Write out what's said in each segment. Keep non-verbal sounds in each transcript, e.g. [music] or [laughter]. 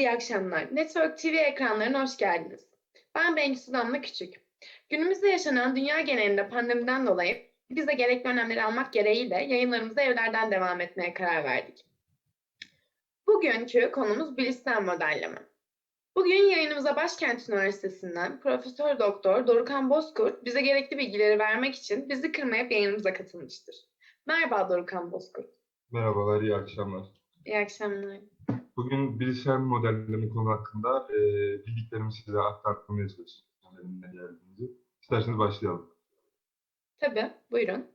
iyi akşamlar. Network TV ekranlarına hoş geldiniz. Ben Bengisu Damla Küçük. Günümüzde yaşanan dünya genelinde pandemiden dolayı biz de gerekli önlemleri almak gereğiyle yayınlarımıza evlerden devam etmeye karar verdik. Bugünkü konumuz bilişsel modelleme. Bugün yayınımıza Başkent Üniversitesi'nden Profesör Doktor Dorukan Bozkurt bize gerekli bilgileri vermek için bizi kırmayıp yayınımıza katılmıştır. Merhaba Dorukan Bozkurt. Merhabalar, iyi akşamlar. İyi akşamlar. Bugün bilişsel modelleme konu hakkında e, bildiklerimi size aktarmaya çalışacağım elimden geldiğince. İsterseniz başlayalım. Tabii, buyurun.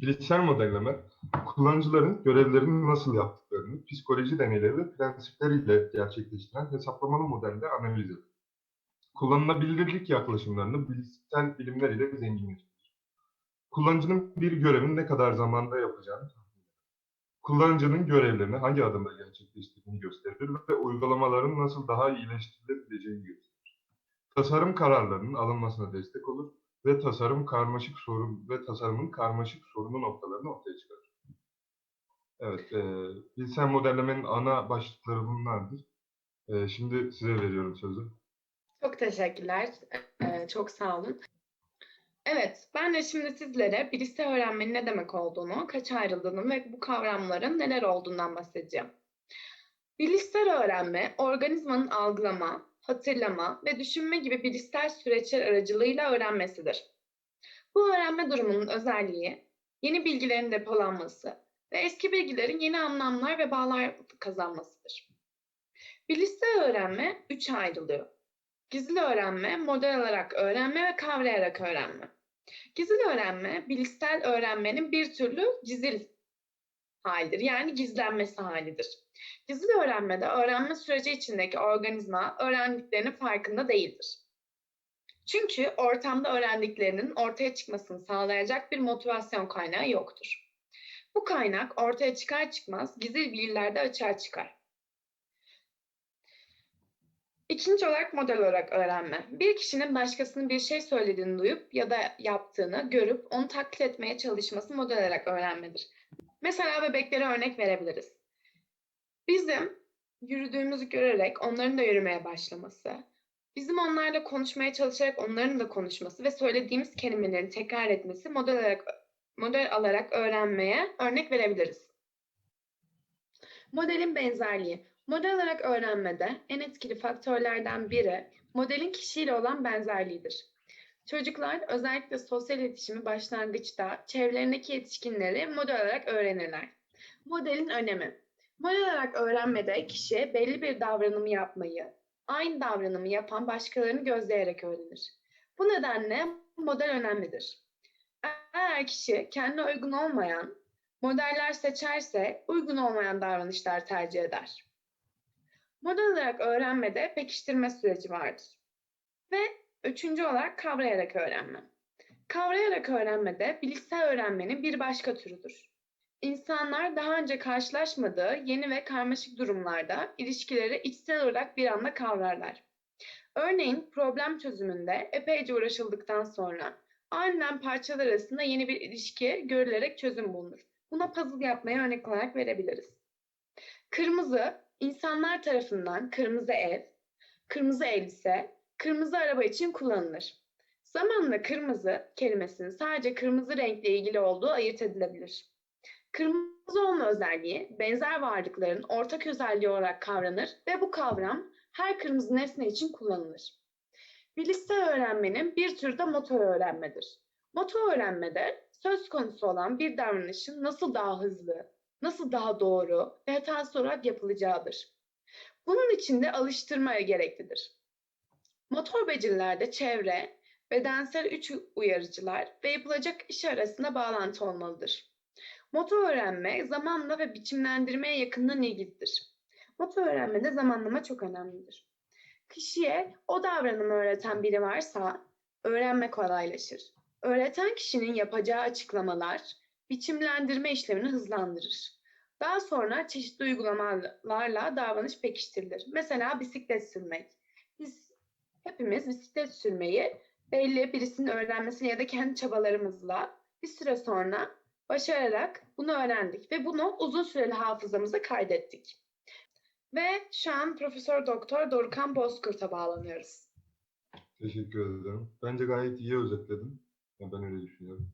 Bilişsel modelleme, kullanıcıların görevlerini nasıl yaptıklarını, psikoloji deneyleri ve prensipleriyle gerçekleştiren hesaplamalı modelde analiz eder. Kullanılabilirlik yaklaşımlarını bilişsel bilimler ile zenginleştirir. Kullanıcının bir görevin ne kadar zamanda yapacağını. Kullanıcının görevlerini hangi adımda gerçekleştirdiğini gösterir ve uygulamaların nasıl daha iyileştirilebileceğini gösterir. Tasarım kararlarının alınmasına destek olur ve tasarım karmaşık sorun ve tasarımın karmaşık sorunu noktalarını ortaya çıkarır. Evet, e, bilgisayar modellemenin ana başlıkları bunlardır. E, şimdi size veriyorum sözü. Çok teşekkürler. Ee, çok sağ olun. Evet, ben de şimdi sizlere bilişsel öğrenmenin ne demek olduğunu, kaç ayrıldığını ve bu kavramların neler olduğundan bahsedeceğim. Bilişsel öğrenme, organizmanın algılama, hatırlama ve düşünme gibi bilişsel süreçler aracılığıyla öğrenmesidir. Bu öğrenme durumunun özelliği, yeni bilgilerin depolanması ve eski bilgilerin yeni anlamlar ve bağlar kazanmasıdır. Bilişsel öğrenme üçe ayrılıyor. Gizli öğrenme, model alarak öğrenme ve kavrayarak öğrenme. Gizli öğrenme, bilişsel öğrenmenin bir türlü gizil halidir. Yani gizlenmesi halidir. Gizli öğrenmede öğrenme süreci içindeki organizma öğrendiklerinin farkında değildir. Çünkü ortamda öğrendiklerinin ortaya çıkmasını sağlayacak bir motivasyon kaynağı yoktur. Bu kaynak ortaya çıkar çıkmaz gizli bilgilerde açığa çıkar. İkinci olarak model olarak öğrenme. Bir kişinin başkasının bir şey söylediğini duyup ya da yaptığını görüp onu taklit etmeye çalışması model olarak öğrenmedir. Mesela bebeklere örnek verebiliriz. Bizim yürüdüğümüzü görerek onların da yürümeye başlaması, bizim onlarla konuşmaya çalışarak onların da konuşması ve söylediğimiz kelimelerin tekrar etmesi model olarak model alarak öğrenmeye örnek verebiliriz. Modelin benzerliği. Model olarak öğrenmede en etkili faktörlerden biri modelin kişiyle olan benzerliğidir. Çocuklar özellikle sosyal iletişimi başlangıçta çevrelerindeki yetişkinleri model olarak öğrenirler. Modelin önemi. Model olarak öğrenmede kişi belli bir davranımı yapmayı, aynı davranımı yapan başkalarını gözleyerek öğrenir. Bu nedenle model önemlidir. Eğer kişi kendine uygun olmayan modeller seçerse uygun olmayan davranışlar tercih eder. Model olarak öğrenmede pekiştirme süreci vardır. Ve üçüncü olarak kavrayarak öğrenme. Kavrayarak öğrenmede bilişsel öğrenmenin bir başka türüdür. İnsanlar daha önce karşılaşmadığı yeni ve karmaşık durumlarda ilişkileri içsel olarak bir anda kavrarlar. Örneğin problem çözümünde epeyce uğraşıldıktan sonra aniden parçalar arasında yeni bir ilişki görülerek çözüm bulunur. Buna puzzle yapmaya örnek olarak verebiliriz. Kırmızı, insanlar tarafından kırmızı ev, kırmızı elbise, kırmızı araba için kullanılır. Zamanla kırmızı kelimesinin sadece kırmızı renkle ilgili olduğu ayırt edilebilir. Kırmızı olma özelliği benzer varlıkların ortak özelliği olarak kavranır ve bu kavram her kırmızı nesne için kullanılır. Bilişsel öğrenmenin bir türü de motor öğrenmedir. Motor öğrenmede söz konusu olan bir davranışın nasıl daha hızlı, nasıl daha doğru ve hatasız olarak yapılacağıdır. Bunun için de alıştırma gereklidir. Motor becerilerde çevre, bedensel üç uyarıcılar ve yapılacak iş arasında bağlantı olmalıdır. Motor öğrenme zamanla ve biçimlendirmeye yakından ilgilidir. Motor öğrenmede zamanlama çok önemlidir. Kişiye o davranımı öğreten biri varsa öğrenme kolaylaşır. Öğreten kişinin yapacağı açıklamalar biçimlendirme işlemini hızlandırır. Daha sonra çeşitli uygulamalarla davranış pekiştirilir. Mesela bisiklet sürmek. Biz hepimiz bisiklet sürmeyi belli birisinin öğrenmesiyle ya da kendi çabalarımızla bir süre sonra başararak bunu öğrendik ve bunu uzun süreli hafızamıza kaydettik. Ve şu an Profesör Doktor Dorukan Bozkurt'a bağlanıyoruz. Teşekkür ederim. Bence gayet iyi özetledin. Ya ben öyle düşünüyorum.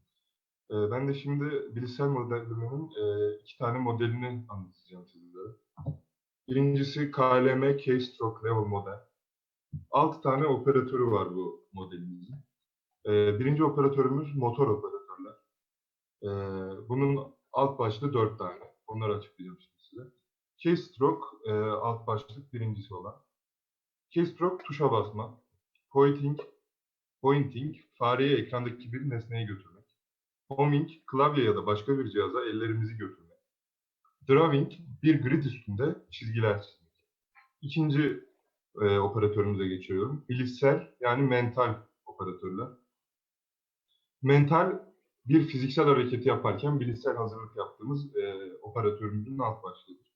Ee, ben de şimdi bilişsel modellemenin e, iki tane modelini anlatacağım sizlere. Birincisi KLM Keystroke Level model. Altı tane operatörü var bu modelimizin. Ee, birinci operatörümüz motor operatörler. Ee, bunun alt başlığı dört tane. Onları açıklayacağım şimdi size. Keystroke e, alt başlık birincisi olan. Keystroke tuşa basma. Pointing, pointing fareye ekrandaki bir nesneyi götürmek. Homing, klavye ya da başka bir cihaza ellerimizi götürmek. Drawing, bir grid üstünde çizgiler çizmek. İkinci e, operatörümüze geçiyorum. Bilişsel yani mental operatörler. Mental bir fiziksel hareketi yaparken bilişsel hazırlık yaptığımız e, operatörümüzün alt başlığıdır.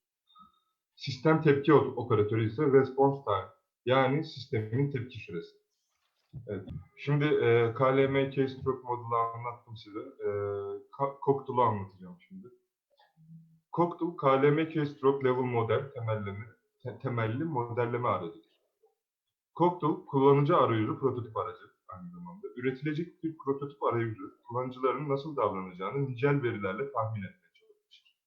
Sistem tepki op- operatörü ise response time yani sistemin tepki süresi. Evet. Şimdi e, KLM Keystroke modülü anlattım size. E, Cocktail'u anlatacağım şimdi. Cocktail, KLM Keystroke Level Model temelleme, te- temelli modelleme aracıdır. Cocktail, kullanıcı arayüzü prototip aracı aynı zamanda. Üretilecek bir prototip arayüzü, kullanıcıların nasıl davranacağını nicel verilerle tahmin etmeye çalışır.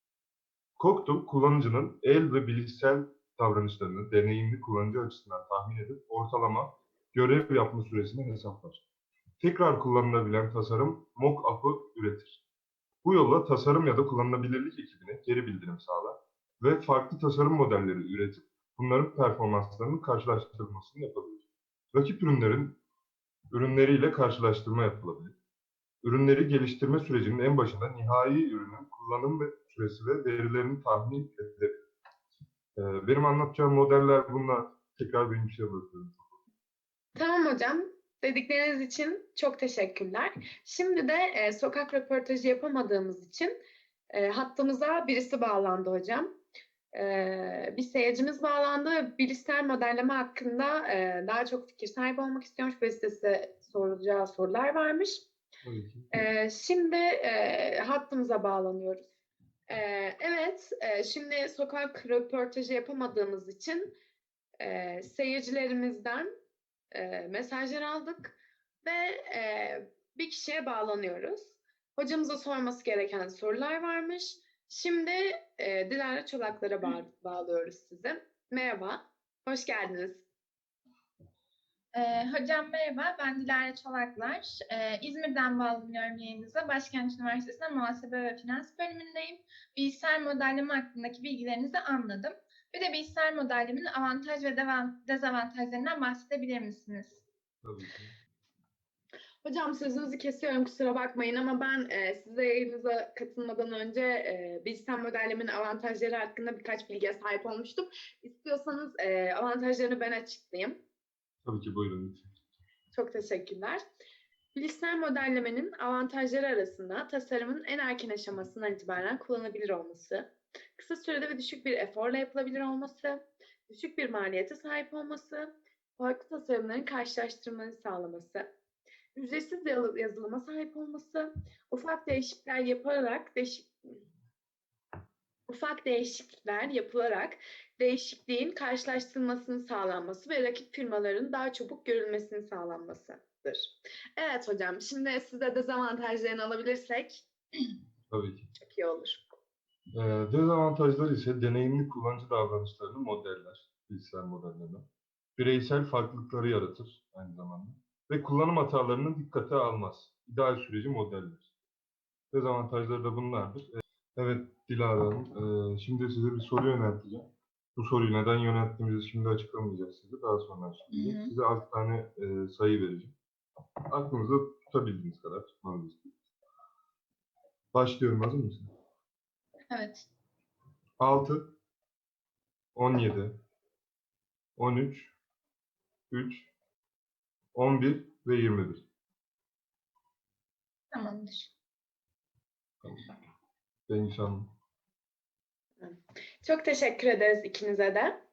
Cocktail, kullanıcının el ve bilişsel davranışlarını deneyimli kullanıcı açısından tahmin edip ortalama görev yapma süresini hesaplar. Tekrar kullanılabilen tasarım mock-up'ı üretir. Bu yolla tasarım ya da kullanılabilirlik ekibine geri bildirim sağlar ve farklı tasarım modelleri üretip bunların performanslarının karşılaştırılmasını yapabilir. Rakip ürünlerin ürünleriyle karşılaştırma yapılabilir. Ürünleri geliştirme sürecinin en başında nihai ürünün kullanım süresi ve verilerini tahmin edilebilir. Ee, Benim anlatacağım modeller bunlar. Tekrar benim işe bırakıyorum. Tamam hocam. Dedikleriniz için çok teşekkürler. Şimdi de e, sokak röportajı yapamadığımız için e, hattımıza birisi bağlandı hocam. E, bir seyircimiz bağlandı. Bilişsel modelleme hakkında e, daha çok fikir sahibi olmak istiyormuş ve size soracağı sorular varmış. E, şimdi e, hattımıza bağlanıyoruz. E, evet, e, şimdi sokak röportajı yapamadığımız için e, seyircilerimizden e, mesajlar aldık ve e, bir kişiye bağlanıyoruz. Hocamıza sorması gereken sorular varmış. Şimdi e, Dilara Çolaklar'a bağ- bağlıyoruz sizi. Merhaba, hoş geldiniz. Ee, hocam merhaba, ben Dilara Çolaklar. Ee, İzmir'den bağlanıyorum yayınınıza. Başkent Üniversitesi'nde Muhasebe ve Finans bölümündeyim. Bilgisayar modelleme hakkındaki bilgilerinizi anladım. Bir de bilgisayar modellemenin avantaj ve dezavantajlarından bahsedebilir misiniz? Tabii ki. Hocam sözünüzü kesiyorum kusura bakmayın ama ben e, size yayınıza katılmadan önce e, bilgisayar modellemenin avantajları hakkında birkaç bilgiye sahip olmuştum. İstiyorsanız e, avantajlarını ben açıklayayım. Tabii ki buyurun lütfen. Çok teşekkürler. Bilişsel modellemenin avantajları arasında tasarımın en erken aşamasından itibaren kullanılabilir olması, kısa sürede ve düşük bir eforla yapılabilir olması, düşük bir maliyete sahip olması, farklı tasarımların karşılaştırmanı sağlaması, ücretsiz yazı- yazılıma sahip olması, ufak değişiklikler yaparak değişik ufak değişiklikler yapılarak değişikliğin karşılaştırılmasının sağlanması ve rakip firmaların daha çabuk görülmesinin sağlanmasıdır. Evet hocam, şimdi size dezavantajlarını alabilirsek Tabii ki. çok iyi olur. Ee, dezavantajlar ise deneyimli kullanıcı davranışlarını modeller, bilgisayar modelleme. Bireysel farklılıkları yaratır aynı zamanda. Ve kullanım hatalarını dikkate almaz. İdeal süreci modeller. Dezavantajları da bunlardır. Evet Dilara Hanım, şimdi size bir soru yönelteceğim. Bu soruyu neden yönelttiğimizi şimdi açıklamayacağız size. Daha sonra. Hı hı. Size alt tane sayı vereceğim. Aklınızda tutabildiğiniz kadar istiyorum. Başlıyorum. Hazır mısın? Evet. 6 17 13 3 11 ve 21. Tamamdır. Bengiş Hanım. Çok teşekkür ederiz ikinize de.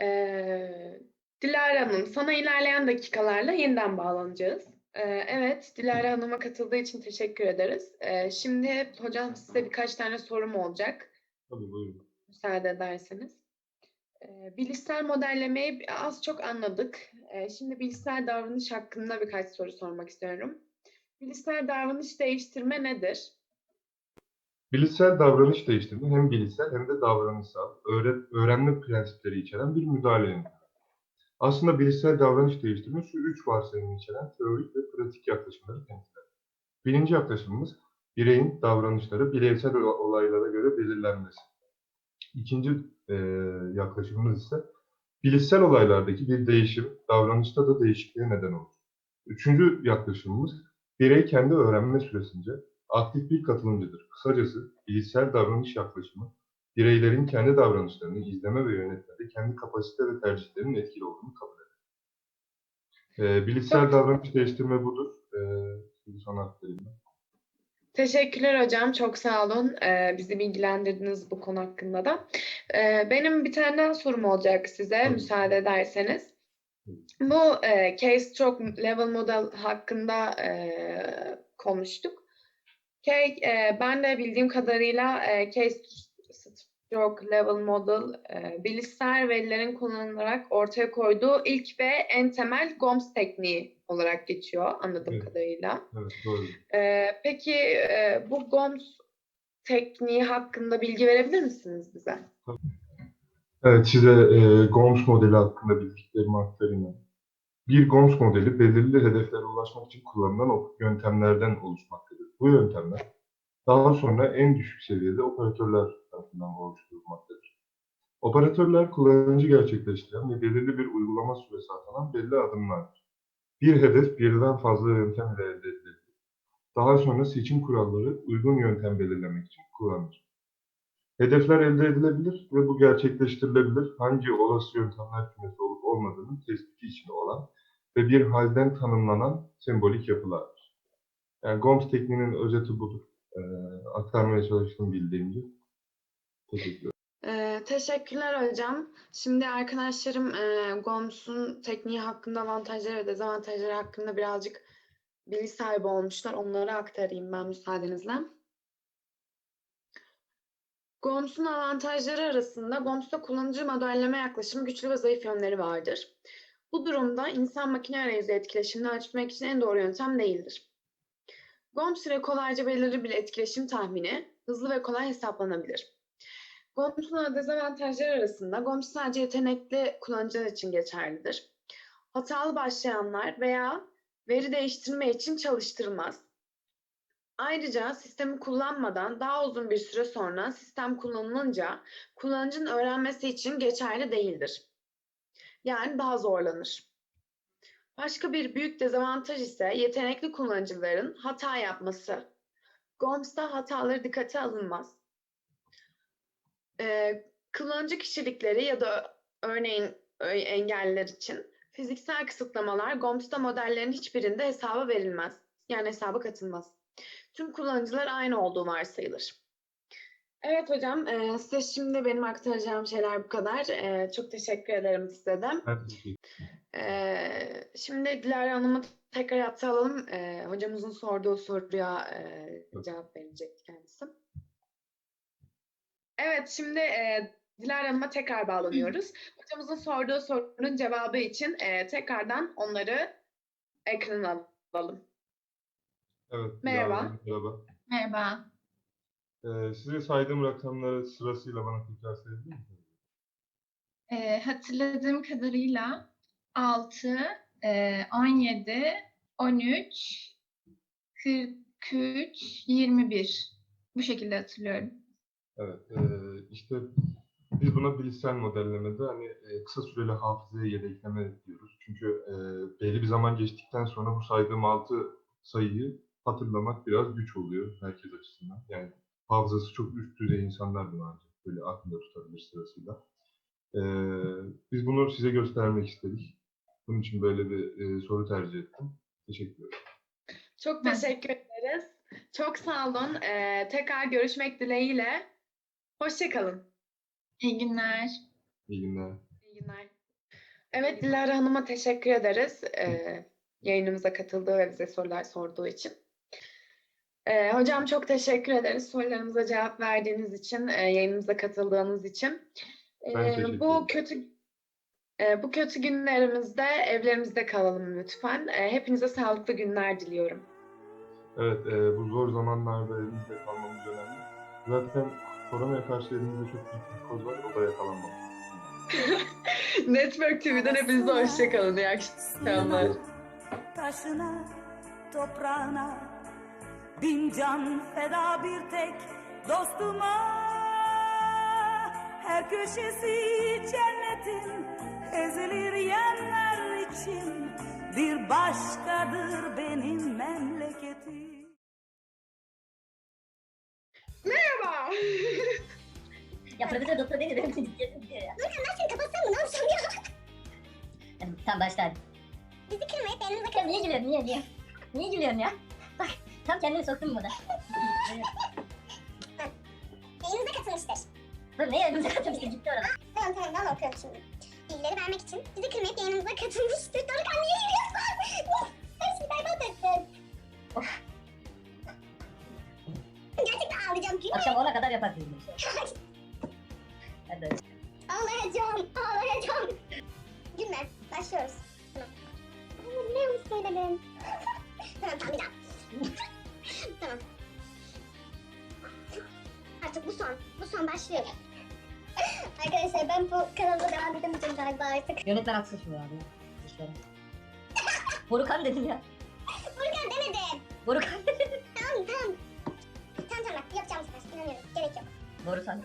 Ee, Dilara Hanım, sana ilerleyen dakikalarla yeniden bağlanacağız. Ee, evet, Dilara Hanım'a katıldığı için teşekkür ederiz. Ee, şimdi hocam size birkaç tane sorum olacak. Tabii buyurun. müsaade ederseniz. Ee, Bilişsel modellemeyi az çok anladık. Şimdi bilişsel davranış hakkında birkaç soru sormak istiyorum. Bilişsel davranış değiştirme nedir? Bilişsel davranış değiştirme hem bilişsel hem de davranışsal, öğre- öğrenme prensipleri içeren bir müdahale yöntemi. Aslında bilişsel davranış değiştirme şu üç varsayımı içeren teorik ve pratik yaklaşımları temsil eder. Birinci yaklaşımımız bireyin davranışları bireysel ola- olaylara göre belirlenmesi. İkinci eee, yaklaşımımız ise bilişsel olaylardaki bir değişim davranışta da değişikliğe neden olur. Üçüncü yaklaşımımız birey kendi öğrenme süresince aktif bir katılımcıdır. Kısacası bilişsel davranış yaklaşımı bireylerin kendi davranışlarını izleme ve yönetmede kendi kapasite ve tercihlerinin etkili olduğunu kabul eder. Ee, bilişsel Çok- davranış değiştirme budur. Ee, şimdi sana aktarayım ben. Teşekkürler hocam. Çok sağ olun. Ee, bizi bilgilendirdiniz bu konu hakkında da. Ee, benim bir tane daha sorum olacak size Tabii. müsaade ederseniz. Bu e, case stroke level model hakkında e, konuştuk. Ke- e, ben de bildiğim kadarıyla e, case stroke level model e, bilişsel verilerin kullanılarak ortaya koyduğu ilk ve en temel GOMS tekniği olarak geçiyor anladığım Evet. kadarıyla. Evet, doğru. Ee, peki e, bu GOMS tekniği hakkında bilgi verebilir misiniz bize? Evet, size e, GOMS modeli hakkında bildiklerimi aktarayım. Bir GOMS modeli belirli hedeflere ulaşmak için kullanılan yöntemlerden oluşmaktadır. Bu yöntemler daha sonra en düşük seviyede operatörler tarafından oluşturulmaktadır. Operatörler kullanıcı gerçekleştiren ve belirli bir uygulama süresi atanan belli adımlardır. Bir hedef birden fazla yöntem ile elde edilir. Daha sonra seçim kuralları uygun yöntem belirlemek için kullanılır. Hedefler elde edilebilir ve bu gerçekleştirilebilir hangi olası yöntemler kümesi olup olmadığının tespiti içinde olan ve bir halden tanımlanan sembolik yapılardır. Yani GOMS tekniğinin özeti budur. Ee, aktarmaya çalıştığım bildiğimce. Ee, teşekkürler hocam. Şimdi arkadaşlarım e, GOMS'un tekniği hakkında avantajları ve dezavantajları hakkında birazcık bilgi sahibi olmuşlar. Onları aktarayım ben müsaadenizle. GOMS'un avantajları arasında GOMS'ta kullanıcı modelleme yaklaşımı güçlü ve zayıf yönleri vardır. Bu durumda insan makine arayüzü etkileşimini ölçmek için en doğru yöntem değildir. GOMS ile kolayca belirli bir etkileşim tahmini hızlı ve kolay hesaplanabilir. GOMS'un dezavantajları arasında GOMS sadece yetenekli kullanıcılar için geçerlidir. Hatalı başlayanlar veya veri değiştirme için çalıştırılmaz. Ayrıca sistemi kullanmadan daha uzun bir süre sonra sistem kullanılınca kullanıcının öğrenmesi için geçerli değildir. Yani daha zorlanır. Başka bir büyük dezavantaj ise yetenekli kullanıcıların hata yapması. GOMS'ta hataları dikkate alınmaz. Ee, kullanıcı kişilikleri ya da örneğin engeller için fiziksel kısıtlamalar GOMS'ta modellerin hiçbirinde hesaba verilmez. Yani hesaba katılmaz. Tüm kullanıcılar aynı olduğu varsayılır. Evet hocam, e, size şimdi benim aktaracağım şeyler bu kadar. E, çok teşekkür ederim size de. Ee, şimdi Dilara Hanım'ı tekrar hatta alalım. Ee, hocamızın sorduğu soruya e, cevap verecek kendisi. Evet, şimdi e, Dilara Hanım'a tekrar bağlanıyoruz. Hocamızın sorduğu sorunun cevabı için e, tekrardan onları ekrana alalım. Evet. Merhaba. Dilara, Merhaba. Merhaba. Ee, size saydığım rakamları sırasıyla bana tekrar sayabilir misiniz? Ee, hatırladığım kadarıyla 6, e, 17, 13, 43, 21. Bu şekilde hatırlıyorum. Evet, e, işte biz buna bilişsel modellemede hani e, kısa süreli hafızaya yedekleme diyoruz. Çünkü e, belli bir zaman geçtikten sonra bu saydığım altı sayıyı hatırlamak biraz güç oluyor herkes açısından. Yani hafızası çok üst düzey insanlar bunu ancak böyle aklında tutabilir sırasıyla. E, biz bunu size göstermek istedik. Bunun için böyle bir e, soru tercih ettim. Teşekkür ederim. Çok teşekkür ederiz. Çok sağ olun. Ee, tekrar görüşmek dileğiyle. Hoşçakalın. İyi günler. İyi günler. İyi günler. Evet Dilara Hanım'a teşekkür ederiz. Ee, yayınımıza katıldığı ve bize sorular sorduğu için. Ee, hocam çok teşekkür ederiz sorularımıza cevap verdiğiniz için, e, yayınımıza katıldığınız için. Ee, bu kötü e, bu kötü günlerimizde evlerimizde kalalım lütfen. E, hepinize sağlıklı günler diliyorum. Evet, e, bu zor zamanlarda elimizde kalmamız önemli. Zaten koronaya karşı elimizde çok büyük bir koz var, o da yakalanmamak. [laughs] Network TV'den hepinize hoşçakalın. İyi akşamlar. taşına, toprağına Bin can feda bir tek dostuma Her köşesi cennetin ezilir yerler için Bir başkadır benim memleketim Başla hadi. Bizi kırmayıp elinize Bakalım niye gülüyorsun niye niye? Niye gülüyorsun ya? Bak tam kendini soktun burada. [laughs] Elinize katılmıştır. Dur neye önümüze katılmıştı gitti orada. Tamam tamam ben okuyorum şimdi. Bilgileri vermek için bizi kırmayıp yayınımıza katılmıştır. Doruk niye yürüyorsun? Her şeyi berbat ettin. Gerçekten ağlayacağım. Gülme. Akşam 10'a kadar yaparsın. Hadi. Ağlayacağım. Ağlayacağım. Gülme. Başlıyoruz. Tamam. Ama ne yanlış söyledim. [laughs] tamam tamam bir daha. [laughs] tamam. Artık bu son. Bu son başlıyor. [laughs] Arkadaşlar ben bu kanalda devam edemeyeceğim galiba artık. Yönetmen haksız şu ya. İşte. Borukan dedin ya. Burkan demedim. Borukan. Tamam tamam. Tamam tamam bak yapacağım bu sefer. İnanıyorum. Gerek yok. Borusan.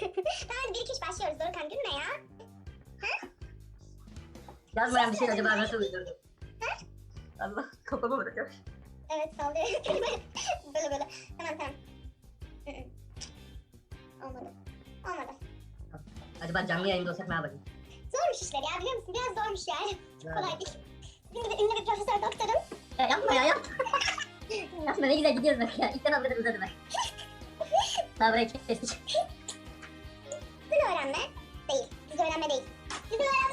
tamam hadi bir iki üç başlıyoruz. Dorukhan gülme ya. Yazmayan bir şey acaba nasıl uydurdu? Allah kafamı bırakıyor. Evet sallıyor. [laughs] böyle böyle. Tamam tamam. Olmadı. Olmadı. Acaba canlı yayında olsak ne yapacağız? Zormuş işler ya biliyor musun? Biraz zormuş yani. Kolay değil. Gibi ünlü bir profesör doktorum. Ya yapma ya yapma. [laughs] yapma ne güzel gidiyoruz bak ya. İlkten almadım uzadı bak. Tavrayı kestik. Dil öğrenme değil. Dizi öğrenme değil. Dizi öğrenme